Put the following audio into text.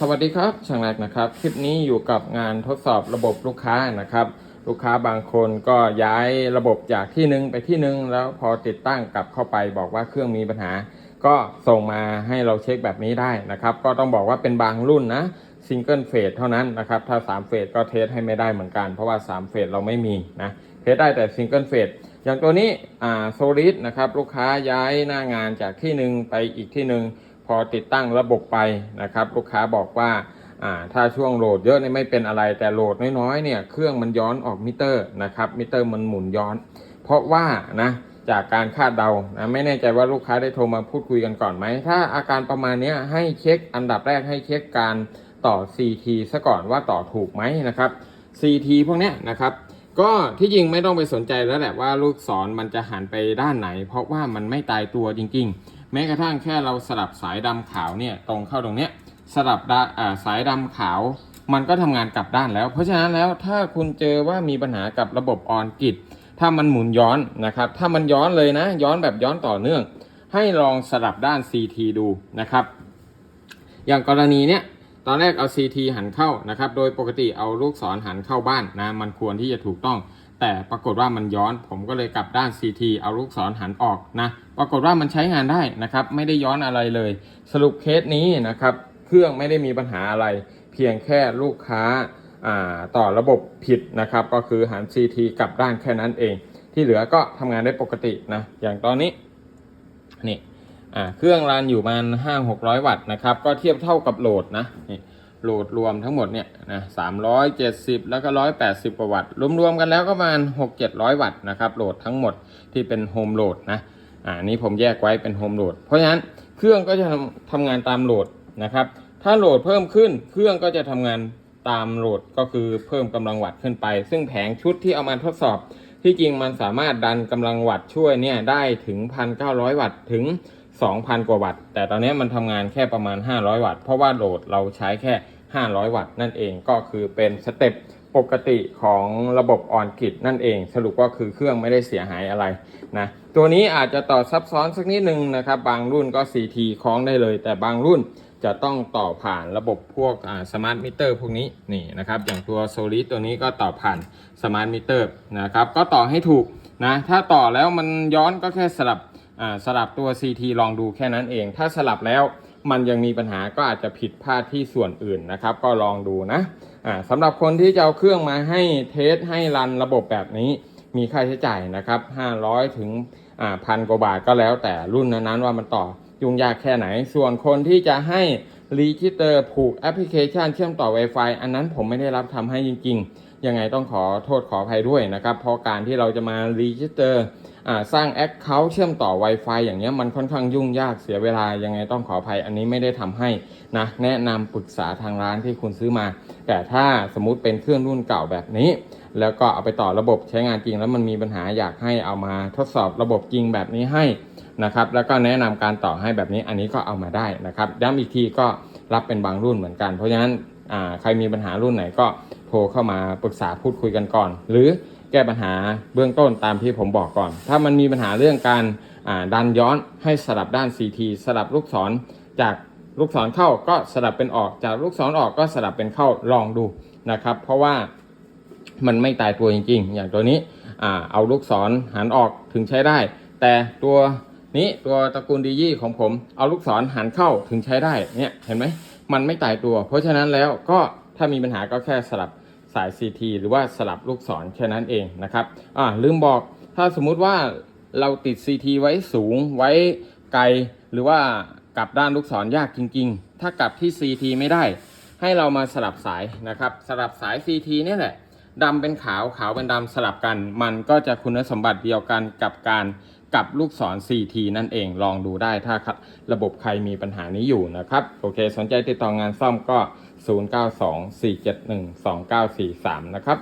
สวัสดีครับช่างแรกนะครับคลิปนี้อยู่กับงานทดสอบระบบลูกค้านะครับ ลูกค้าบางคนก็ย้ายระบบจากที่หนึ่งไปที่หนึ่งแล้วพอติดตั้งกลับเข้าไปบอกว่าเครื่องมีปัญหา ก็ส่งมาให้เราเช็คแบบนี้ได้นะครับ ก็ต้องบอกว่าเป็นบางรุ่นนะซิงเกิลเฟสเท่านั้นนะครับ ถ้า 3 เฟสก็เทสให้ไม่ได้เหมือนกัน เพราะว่า 3 เฟสเราไม่มีนะเทสได้แต่ซิงเกิลเฟสอย่างตัวนี้อ่าโซลิดนะครับลูกค้าย้ายหน้างานจากที่หนึ่งไปอีกที่หนึ่ง พอติดตั้งระบบไปนะครับ ลูกค้าบอกว่าถ้าช่วงโหลดเยอะเนี่ยไม่เป็นอะไรแต่โหลดน้อยๆเนี่ยเครื่องมันย้อนออกมิเตอร์นะครับมิเตอร์มันหมุนย้อน เพราะว่านะจากการคาดเดานะไม่แน่ใจว่าลูกค้าได้โทรมาพูดคุยกันก่อนไหม ถ้าอาการประมาณนี้ให้เช็คอันดับแรกให้เช็คการต่อ CT ซะก่อนว่าต่อถูกไหมนะครับ CT พวกเนี้ยนะครับ ก็ที่จริงไม่ต้องไปสนใจแล้วแหละว่าลูกศรมันจะหันไปด้านไหน เพราะว่ามันไม่ตายตัวจริง ๆ แม้กระทั่งแค่เราสลับสายดำขาวเนี่ยตรงเข้าตรงเนี้ยสลับสายดำขาว มันก็ทำงานกลับด้านแล้ว เพราะฉะนั้นแล้วถ้าคุณเจอว่ามีปัญหากับระบบออนกิจถ้ามันหมุนย้อนนะครับถ้ามันย้อนเลยนะ ย้อนแบบย้อนต่อเนื่อง ให้ลองสลับด้าน CT ดูนะครับ อย่างกรณีเนี้ยตอนแรกเอา CT หันเข้านะครับ โดยปกติเอาลูกศรหันเข้าบ้านนะ มันควรที่จะถูกต้อง แต่ปรากฏว่ามันย้อน ผมก็เลยกลับด้าน CT เอาลูกศรหันออกนะ ปรากฏว่ามันใช้งานได้นะครับ ไม่ได้ย้อนอะไรเลย สรุปเคสนี้นะครับ เครื่องไม่ได้มีปัญหาอะไร เพียงแค่ลูกค้าต่อระบบผิดนะครับ ก็คือหัน CT กลับด้านแค่นั้นเอง ที่เหลือก็ทำงานได้ปกตินะ อย่างตอนนี้นี่เครื่องรันอยู่ประมาณห้าหกร้อยวัตต์นะครับ ก็เทียบเท่ากับโหลดนะนี่ โหลดรวมทั้งหมดเนี่ยนะสามร้อยเจ็ดสิบแล้วก็ร้อยแปดสิบกว่าวัตต์รวมๆกันแล้วก็ประมาณหกเจ็ดร้อยวัตต์นะครับโหลดทั้งหมดที่เป็นโฮมโหลดนะอ่านี่ผมแยกไว้เป็นโฮมโหลดเพราะฉะนั้นเครื่องก็จะทำทำงานตามโหลดนะครับถ้าโหลดเพิ่มขึ้นเครื่องก็จะทำงานตามโหลดก็คือเพิ่มกำลังวัตต์ขึ้นไป ซึ่งแผงชุดที่เอามาทดสอบ ที่จริงมันสามารถดันกำลังวัตต์ช่วยเนี่ยได้ถึง 1,900 วัตต์ถึง 2,000 กว่าวัตต์ แต่ตอนนี้มันทำงานแค่ประมาณ 500 วัตต์ เพราะว่าโหลดเราใช้แค่ 500 วัตต์นั่นเองก็คือเป็นสเต็ปปกติของระบบออนกิดนั่นเอง สรุปก็คือเครื่องไม่ได้เสียหายอะไรนะตัวนี้อาจจะต่อซับซ้อนสักนิดนึงนะครับบางรุ่นก็ CT คล้องได้เลย แต่บางรุ่นจะต้องต่อผ่านระบบพวกสมาร์ทมิเตอร์พวกนี้นี่นะครับอย่างตัวโซลิดตัวนี้ก็ต่อผ่านสมาร์ทมิเตอร์นะครับก็ต่อให้ถูกนะถ้าต่อแล้วมันย้อนก็แค่สลับ สลับตัว CT ลองดูแค่นั้นเอง ถ้าสลับแล้วมันยังมีปัญหาก็อาจจะผิดพลาดที่ส่วนอื่นนะครับ ก็ลองดูนะอ่าสำหรับคนที่จะเอาเครื่องมาให้เทสให้รันระบบแบบนี้ มีค่าใช้จ่ายนะครับ 500 ถึงอ่าพันกว่าบาทก็แล้วแต่รุ่นนั้นๆว่ามันต่อยุ่งยากแค่ไหน ส่วนคนที่จะให้รีจิเตอร์ผูกแอปพลิเคชันเชื่อมต่อ Wi-Fi อันนั้นผมไม่ได้รับทำให้จริง ๆ ยังไงต้องขอโทษขออภัยด้วยนะครับ เพราะการที่เราจะมารีจิสเตอร์สร้างแอคเคาท์เชื่อมต่อ Wi-Fi อย่างเงี้ยมันค่อนข้างยุ่งยากเสียเวลายังไงต้องขออภัยอันนี้ไม่ได้ทำให้นะแนะนำปรึกษาทางร้านที่คุณซื้อมา แต่ถ้าสมมุติเป็นเครื่องรุ่นเก่าแบบนี้ แล้วก็เอาไปต่อระบบใช้งานจริงแล้วมันมีปัญหาอยากให้เอามาทดสอบระบบจริงแบบนี้ให้นะครับแล้วก็แนะนำการต่อให้แบบนี้อันนี้ก็เอามาได้นะครับย้ำอีกทีก็รับเป็นบางรุ่นเหมือนกัน เพราะฉะนั้นใครมีปัญหารุ่นไหนก็ โทรเข้ามาปรึกษาพูดคุยกันก่อน หรือแก้ปัญหาเบื้องต้นตามที่ผมบอกก่อน ถ้ามันมีปัญหาเรื่องการดันย้อนให้สลับด้าน CT สลับลูกศรจากลูกศรเข้าก็สลับเป็นออกจากลูกศรออกก็สลับเป็นเข้าลองดูนะครับ เพราะว่ามันไม่ตายตัวจริง ๆ อย่างตัวนี้อเอาลูกศรหันออกถึงใช้ได้ แต่ตัวนี้ตัวตระกูลดียี่ของผมเอาลูกศรหันเข้าถึงใช้ได้เนี่ยเห็นไหมมันไม่ตายตัว เพราะฉะนั้นแล้วก็ ถ้ามีปัญหาก็แค่สลับสาย CT หรือว่าสลับลูกศรแค่นั้นเองนะครับอ่าลืมบอกถ้าสมมุติว่าเราติด CT ไว้สูงไว้ไกล หรือว่ากลับด้านลูกศรยากจริง ๆ ถ้ากลับที่ CT ไม่ได้ ให้เรามาสลับสายนะครับ สลับสาย CT เนี่ยแหละดำเป็นขาวขาวเป็นดำสลับกัน มันก็จะคุณสมบัติเดียวกันกับการ กับลูกศร CT นั่นเองลองดูได้ถ้าระบบใครมีปัญหานี้อยู่นะครับ โอเค สนใจติดต่องานซ่อมก็ 0924712943 นะครับ